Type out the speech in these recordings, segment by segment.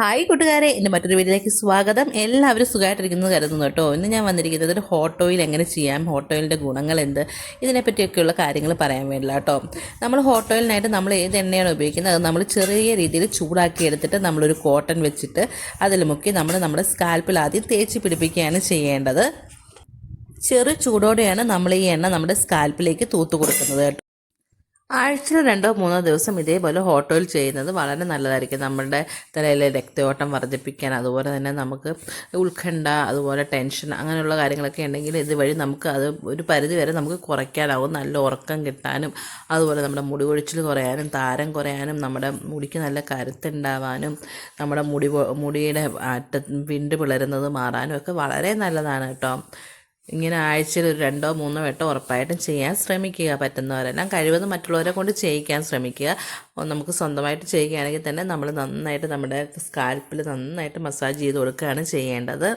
Hi കൂട്ടുകാരെ. എന്റെ മറ്റൊരു വീട്ടിലേക്ക് സ്വാഗതം. എല്ലാവരും സുഖമായിട്ടിരിക്കുന്നത് കരുതുന്നു കേട്ടോ. ഇന്ന് ഞാൻ വന്നിരിക്കുന്നത് ഒരു ഹോട്ട് ഓയിൽ എങ്ങനെ ചെയ്യാം ഹോട്ട് ഓയിലിന്റെ ഗുണങ്ങൾ എന്ത് ഇതിനെപ്പറ്റിയൊക്കെയുള്ള കാര്യങ്ങൾ പറയാൻ വേണ്ടില്ല കേട്ടോ. നമ്മൾ ഹോട്ട് ഓയിലിനായിട്ട് നമ്മൾ ഏത് എണ്ണയാണ് ഉപയോഗിക്കുന്നത്? അത് നമ്മൾ ചെറിയ രീതിയിൽ ചൂടാക്കി എടുത്തിട്ട് നമ്മളൊരു കോട്ടൺ വെച്ചിട്ട് അതിൽ മുക്കി നമ്മൾ നമ്മുടെ സ്കാൽപ്പിൽ ആദ്യം തേച്ച് പിടിപ്പിക്കുകയാണ് ചെയ്യേണ്ടത്. ചെറു ചൂടോടെയാണ് നമ്മൾ ഈ എണ്ണ നമ്മുടെ സ്കാൽപ്പിലേക്ക് തൂത്ത് കൊടുക്കുന്നത് കേട്ടോ. ആഴ്ചയിൽ രണ്ടോ മൂന്നോ ദിവസം ഇതേപോലെ ഹോട്ട് ഓയിൽ ചെയ്യുന്നത് വളരെ നല്ലതായിരിക്കും. നമ്മുടെ തലയിലെ രക്തയോട്ടം വർദ്ധിപ്പിക്കാൻ അതുപോലെ തന്നെ നമുക്ക് ഉത്കണ്ഠ അതുപോലെ ടെൻഷൻ അങ്ങനെയുള്ള കാര്യങ്ങളൊക്കെ ഉണ്ടെങ്കിൽ ഇതുവഴി നമുക്ക് അത് ഒരു പരിധി വരെ നമുക്ക് കുറയ്ക്കാനാവും. നല്ല ഉറക്കം കിട്ടാനും അതുപോലെ നമ്മുടെ മുടി കൊഴിച്ചിൽ കുറയാനും താരം കുറയാനും നമ്മുടെ മുടിക്ക് നല്ല കരുത്തുണ്ടാവാനും നമ്മുടെ മുടി മുടിയുടെ അറ്റ വിണ്ട് പിളരുന്നത് മാറാനും ഒക്കെ വളരെ നല്ലതാണ് കേട്ടോ. ഇങ്ങനെ ആഴ്ചയിൽ ഒരു രണ്ടോ മൂന്നോ വട്ടം ഉറപ്പായിട്ടും ചെയ്യാൻ ശ്രമിക്കുക. പറ്റുന്നവരെല്ലാം കഴിവതും മറ്റുള്ളവരെ കൊണ്ട് ചെയ്യിക്കാൻ ശ്രമിക്കുക. നമുക്ക് സ്വന്തമായിട്ട് ചെയ്യുകയാണെങ്കിൽ തന്നെ നമ്മൾ നന്നായിട്ട് നമ്മുടെ സ്കാൽപ്പിൽ നന്നായിട്ട് മസാജ് ചെയ്ത് കൊടുക്കുകയാണ് ചെയ്യേണ്ടത്.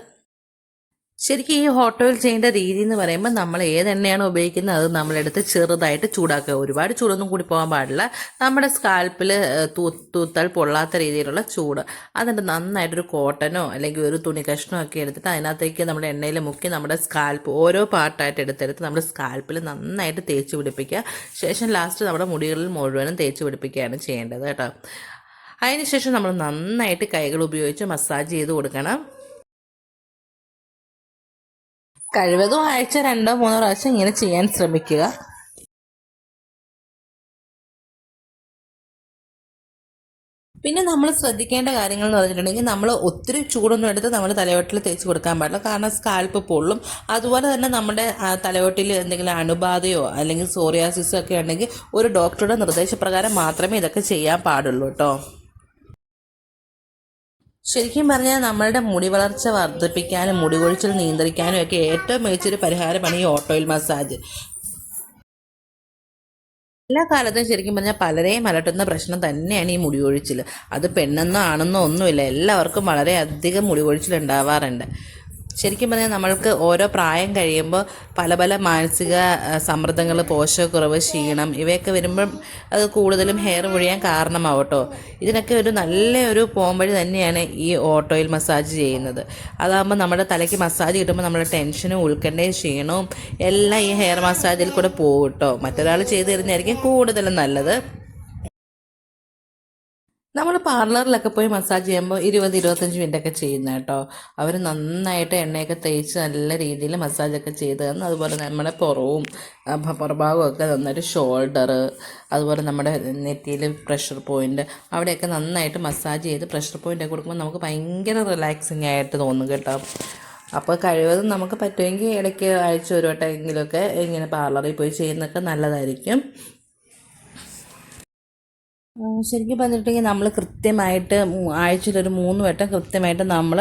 ശരിക്കും ഈ ഹോട്ട് ഓയിൽ ചെയ്യേണ്ട രീതി എന്ന് പറയുമ്പോൾ നമ്മൾ ഏത് എണ്ണയാണ് ഉപയോഗിക്കുന്നത് അത് നമ്മളെടുത്ത് ചെറുതായിട്ട് ചൂടാക്കുക. ഒരുപാട് ചൂടൊന്നും കൂടി പോകാൻ പാടില്ല. നമ്മുടെ സ്കാൽപ്പിൽ തൂത്താൽ പൊള്ളാത്ത രീതിയിലുള്ള ചൂട്. അതിന്റെ നന്നായിട്ടൊരു കോട്ടനോ അല്ലെങ്കിൽ ഒരു തുണി കഷ്ണോ ഒക്കെ എടുത്തിട്ട് അതിനകത്തേക്ക് നമ്മുടെ എണ്ണയിൽ മുക്കി നമ്മുടെ സ്കാൽപ്പ് ഓരോ പാർട്ടായിട്ട് എടുത്തെടുത്ത് നമ്മുടെ സ്കാൽപ്പിൽ നന്നായിട്ട് തേച്ച് പിടിപ്പിക്കുക. ശേഷം ലാസ്റ്റ് നമ്മുടെ മുടികളിൽ മുഴുവനും തേച്ച് പിടിപ്പിക്കുകയാണ് ചെയ്യേണ്ടത് കേട്ടോ. അതിനുശേഷം നമ്മൾ നന്നായിട്ട് കൈകൾ ഉപയോഗിച്ച് മസാജ് ചെയ്ത് കൊടുക്കണം. കഴിവതും ആഴ്ച രണ്ടോ മൂന്നോ പ്രാവശ്യം ഇങ്ങനെ ചെയ്യാൻ ശ്രമിക്കുക. പിന്നെ നമ്മൾ ശ്രദ്ധിക്കേണ്ട കാര്യങ്ങൾ എന്ന് പറഞ്ഞിട്ടുണ്ടെങ്കിൽ നമ്മൾ ഒത്തിരി ചൂടൊന്നും എടുത്ത് നമ്മൾ തലവെട്ടിൽ തേച്ച് കൊടുക്കാൻ പാടില്ല. കാരണം സ്കാൽപ്പ് പൊള്ളും. അതുപോലെ തന്നെ നമ്മുടെ തലവെട്ടിൽ എന്തെങ്കിലും അണുബാധയോ അല്ലെങ്കിൽ സോറിയാസിസോ ഒക്കെ ഉണ്ടെങ്കിൽ ഒരു ഡോക്ടറുടെ നിർദ്ദേശപ്രകാരം മാത്രമേ ഇതൊക്കെ ചെയ്യാൻ പാടുള്ളൂ കേട്ടോ. ശരിക്കും പറഞ്ഞാൽ നമ്മളുടെ മുടി വളർച്ച വർദ്ധിപ്പിക്കാനും മുടി കൊഴിച്ചിൽ നിയന്ത്രിക്കാനും ഒക്കെ ഏറ്റവും മികച്ചൊരു പരിഹാരമാണ് ഈ ഓട്ടോയിൽ മസാജ്. എല്ലാ കാലത്തും ശരിക്കും പറഞ്ഞാൽ പലരെയും അലട്ടുന്ന പ്രശ്നം തന്നെയാണ് ഈ മുടി കൊഴിച്ചിൽ അത് പെണ്ണെന്നോ ആണെന്നോ ഒന്നുമില്ല. എല്ലാവർക്കും വളരെയധികം മുടി കൊഴിച്ചിൽ ഉണ്ടാവാറുണ്ട്. ശരിക്കും പറഞ്ഞാൽ നമ്മൾക്ക് ഓരോ പ്രായം കഴിയുമ്പോൾ പല പല മാനസിക സമ്മർദ്ദങ്ങൾ പോഷകക്കുറവ് ക്ഷീണം ഇവയൊക്കെ വരുമ്പം അത് കൂടുതലും ഹെയർ പൊഴിയാൻ കാരണമാവട്ടോ. ഇതിനൊക്കെ ഒരു നല്ല ഒരു പോംവഴി തന്നെയാണ് ഈ ഓട്ടോയിൽ മസാജ് ചെയ്യുന്നത്. അതാകുമ്പോൾ നമ്മുടെ തലയ്ക്ക് മസാജ് കിട്ടുമ്പോൾ നമ്മുടെ ടെൻഷനും ഉൾക്കണ്ടയും ക്ഷീണവും എല്ലാം ഈ ഹെയർ മസാജിൽ കൂടെ പോകും കേട്ടോ മറ്റൊരാൾ ചെയ്തു തരുന്നതായിരിക്കും കൂടുതലും നല്ലത്. നമ്മൾ പാർലറിലൊക്കെ പോയി മസാജ് ചെയ്യുമ്പോൾ ഇരുപത് ഇരുപത്തഞ്ച് മിനിറ്റൊക്കെ ചെയ്യുന്ന കേട്ടോ. അവർ നന്നായിട്ട് എണ്ണയൊക്കെ തേച്ച് നല്ല രീതിയിൽ മസാജൊക്കെ ചെയ്ത് തന്നു അതുപോലെ നമ്മുടെ പുറവും പുറഭാഗവും ഒക്കെ നന്നായിട്ട് ഷോൾഡർ അതുപോലെ നമ്മുടെ നെറ്റിയിൽ പ്രഷർ പോയിന്റ് അവിടെയൊക്കെ നന്നായിട്ട് മസാജ് ചെയ്ത് പ്രഷർ പോയിന്റൊക്കെ കൊടുക്കുമ്പോൾ നമുക്ക് ഭയങ്കര റിലാക്സിങ് ആയിട്ട് തോന്നും കേട്ടോ. അപ്പോൾ കഴിവതും നമുക്ക് പറ്റുമെങ്കിൽ ഇടയ്ക്ക് ആഴ്ച ഒരു വട്ടമെങ്കിലുമൊക്കെ ഇങ്ങനെ പാർലറിൽ പോയി ചെയ്യുന്നൊക്കെ നല്ലതായിരിക്കും. ശരിക്കും പറഞ്ഞിട്ടുണ്ടെങ്കിൽ നമ്മൾ കൃത്യമായിട്ട് ആഴ്ചയിലൊരു മൂന്ന് വട്ടം കൃത്യമായിട്ട് നമ്മൾ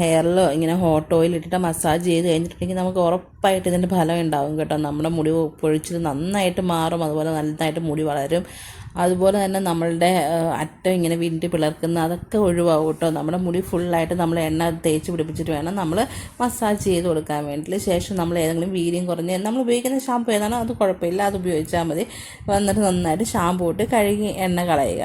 ഹെയറിൽ ഇങ്ങനെ ഹോട്ട് ഓയിൽ ഇട്ടിട്ട് മസാജ് ചെയ്ത് കഴിഞ്ഞിട്ടുണ്ടെങ്കിൽ നമുക്ക് ഉറപ്പായിട്ട് ഇതിന്റെ ഫലം ഉണ്ടാവും കേട്ടോ. നമ്മുടെ മുടി പൊഴിച്ചിൽ നന്നായിട്ട് മാറും അതുപോലെ നന്നായിട്ട് മുടി വളരും. അതുപോലെ തന്നെ നമ്മളുടെ അറ്റം ഇങ്ങനെ വിണ്ടി പിളർക്കുന്ന അതൊക്കെ ഒഴിവാകും കേട്ടോ. നമ്മുടെ മുടി ഫുള്ളായിട്ട് നമ്മൾ എണ്ണ തേച്ച് പിടിപ്പിച്ചിട്ട് വേണം നമ്മൾ മസാജ് ചെയ്ത് കൊടുക്കാൻ വേണ്ടിയിട്ട്. ശേഷം നമ്മൾ ഏതെങ്കിലും വീര്യം കുറഞ്ഞ് നമ്മൾ ഉപയോഗിക്കുന്ന ഷാമ്പു ഏതാണോ അത് കുഴപ്പമില്ല അത് ഉപയോഗിച്ചാൽ മതി. വന്നിട്ട് നന്നായിട്ട് ഷാമ്പു ഇട്ട് കഴുകി എണ്ണ കളയുക.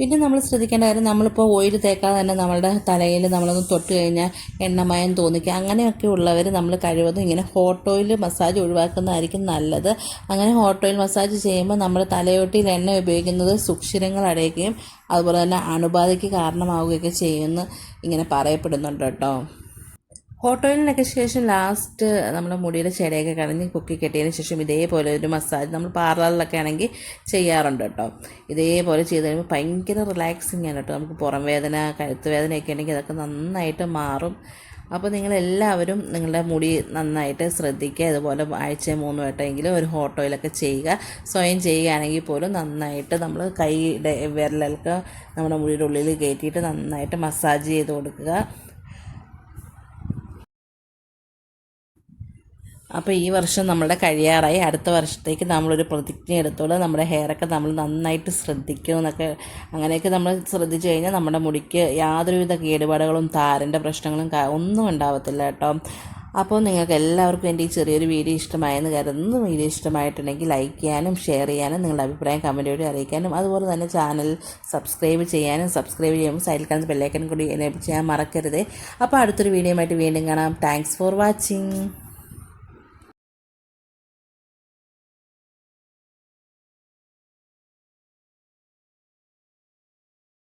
പിന്നെ നമ്മൾ ശ്രദ്ധിക്കേണ്ട കാര്യം നമ്മളിപ്പോൾ ഓയിൽ തേക്കാതെ തന്നെ നമ്മളുടെ തലയിൽ നമ്മളൊന്ന് തൊട്ട് കഴിഞ്ഞാൽ എണ്ണമയം തോന്നിക്കുക. അങ്ങനെയൊക്കെ ഉള്ളവർ നമ്മൾ കഴിവതും ഇങ്ങനെ ഹോട്ട് ഓയിൽ മസാജ് ഒഴിവാക്കുന്നതായിരിക്കും നല്ലത്. അങ്ങനെ ഹോട്ട് ഓയിൽ മസാജ് ചെയ്യുമ്പോൾ നമ്മൾ തലയോട്ടിയിൽ എണ്ണ ഉപയോഗിക്കുന്നത് സുക്ഷിരങ്ങൾ അടയുകയും അതുപോലെ തന്നെ അണുബാധയ്ക്ക് കാരണമാവുകയൊക്കെ ചെയ്യുമെന്ന് ഇങ്ങനെ പറയപ്പെടുന്നുണ്ട് കേട്ടോ. ഹോട്ട് ഓയിലിനൊക്കെ ശേഷം ലാസ്റ്റ് നമ്മുടെ മുടിയുടെ ചെടയൊക്കെ കളഞ്ഞ് കുക്കി കെട്ടിയതിന് ശേഷം ഇതേപോലെ ഒരു മസാജ് നമ്മൾ പാർലറിലൊക്കെ ആണെങ്കിൽ ചെയ്യാറുണ്ട് കേട്ടോ. ഇതേപോലെ ചെയ്ത് കഴിയുമ്പോൾ ഭയങ്കര റിലാക്സിങ് ആണ് കേട്ടോ. നമുക്ക് പുറം വേദന കഴുത്ത് വേദനയൊക്കെ ഉണ്ടെങ്കിൽ അതൊക്കെ നന്നായിട്ട് മാറും. അപ്പോൾ നിങ്ങളെല്ലാവരും നിങ്ങളുടെ മുടി നന്നായിട്ട് ശ്രദ്ധിക്കുക. അതുപോലെ ആഴ്ച മൂന്ന് വട്ടമെങ്കിലും ഒരു ഹോട്ടോയിലൊക്കെ ചെയ്യുക. സ്വയം ചെയ്യുകയാണെങ്കിൽ പോലും നന്നായിട്ട് നമ്മൾ കൈയുടെ വിരലൊക്കെ നമ്മുടെ മുടിയുടെ ഉള്ളിൽ കയറ്റിയിട്ട് നന്നായിട്ട് മസാജ് ചെയ്ത് കൊടുക്കുക. അപ്പോൾ ഈ വർഷം നമ്മുടെ കഴിയാറായി. അടുത്ത വർഷത്തേക്ക് നമ്മളൊരു പ്രതിജ്ഞ എടുത്തോളൂ. നമ്മുടെ ഹെയറൊക്കെ നമ്മൾ നന്നായിട്ട് ശ്രദ്ധിക്കണം എന്നൊക്കെ അങ്ങനെയൊക്കെ നമ്മൾ ശ്രദ്ധിച്ചു കഴിഞ്ഞാൽ നമ്മുടെ മുടിക്ക് യാതൊരുവിധ കേടുപാടുകളും താരന്റെ പ്രശ്നങ്ങളും ഒന്നും ഉണ്ടാവത്തില്ല കേട്ടോ. അപ്പോൾ നിങ്ങൾക്ക് എല്ലാവർക്കും എന്റെ ഈ ചെറിയൊരു വീഡിയോ ഇഷ്ടമായെന്ന് കരുതുന്നു. വീഡിയോ ഇഷ്ടമായിട്ടുണ്ടെങ്കിൽ ലൈക്ക് ചെയ്യാനും ഷെയർ ചെയ്യാനും നിങ്ങളുടെ അഭിപ്രായം കമന്റ് വഴി അറിയിക്കാനും അതുപോലെ തന്നെ ചാനൽ സബ്സ്ക്രൈബ് ചെയ്യാനും സബ്സ്ക്രൈബ് ചെയ്യുമ്പോൾ സൈഡിൽ കാണുന്ന ബെല്ലൈക്കൻ കൂടി എനേബിൾ ചെയ്യാൻ മറക്കരുത്. അപ്പോൾ അടുത്തൊരു വീഡിയോ ആയിട്ട് വീണ്ടും കാണാം. Thanks for watching